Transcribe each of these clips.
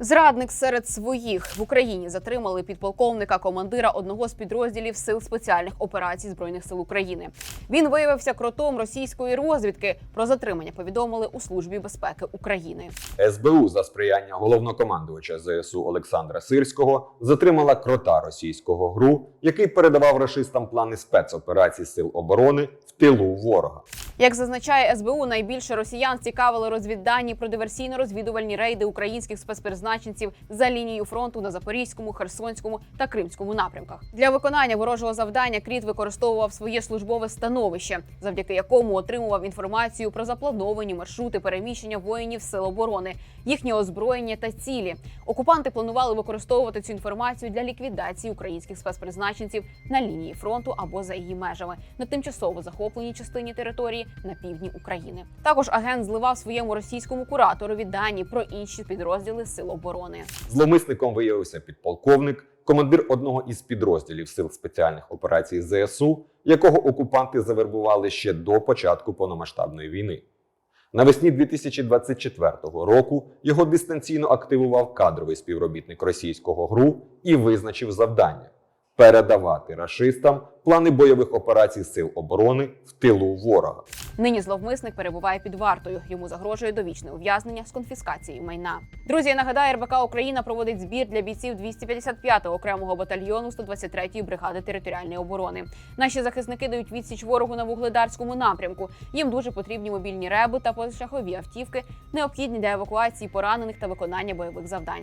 Зрадник серед своїх в Україні затримали підполковника командира одного з підрозділів сил спеціальних операцій збройних сил України. Він виявився кротом російської розвідки. Про затримання повідомили у службі безпеки України. СБУ за сприяння головнокомандувача ЗСУ Олександра Сирського затримала крота російського ГРУ, який передавав рашистам плани спецоперацій сил оборони в тилу ворога. Як зазначає СБУ, найбільше росіян цікавили розвіддані про диверсійно-розвідувальні рейди українських спецпризначенців за лінією фронту на Запорізькому, Херсонському та Кримському напрямках. Для виконання ворожого завдання Кріт використовував своє службове становище, завдяки якому отримував інформацію про заплановані маршрути переміщення воїнів сил оборони, їхнє озброєння та цілі. Окупанти планували використовувати цю інформацію для ліквідації українських спецпризначенців на лінії фронту або за її межами на тимчасово захопленій частині території на півдні України. Також агент зливав своєму російському кураторові дані про інші підрозділи сил оборони. Зловмисником виявився підполковник, командир одного із підрозділів сил спеціальних операцій ЗСУ, якого окупанти завербували ще до початку повномасштабної війни. Навесні 2024 року його дистанційно активував кадровий співробітник російського ГРУ і визначив завдання передавати рашистам плани бойових операцій сил оборони в тилу ворога. Нині зловмисник перебуває під вартою. Йому загрожує довічне ув'язнення з конфіскацією майна. Друзі, я нагадаю, РБК Україна проводить збір для бійців 255-го окремого батальйону 123-ї бригади територіальної оборони. Наші захисники дають відсіч ворогу на вугледарському напрямку. Їм дуже потрібні мобільні реби та позашляхові автівки, необхідні для евакуації поранених та виконання бойових завдань.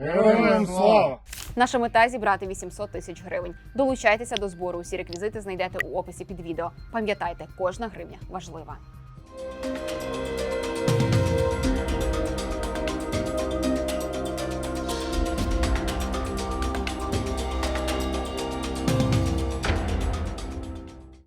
Героям слава! Наша мета зібрати 800 тисяч гривень. Долучайтеся до збору. Усі реквізити знайдете у описі під відео. Пам'ятайте, кожна гривня важлива.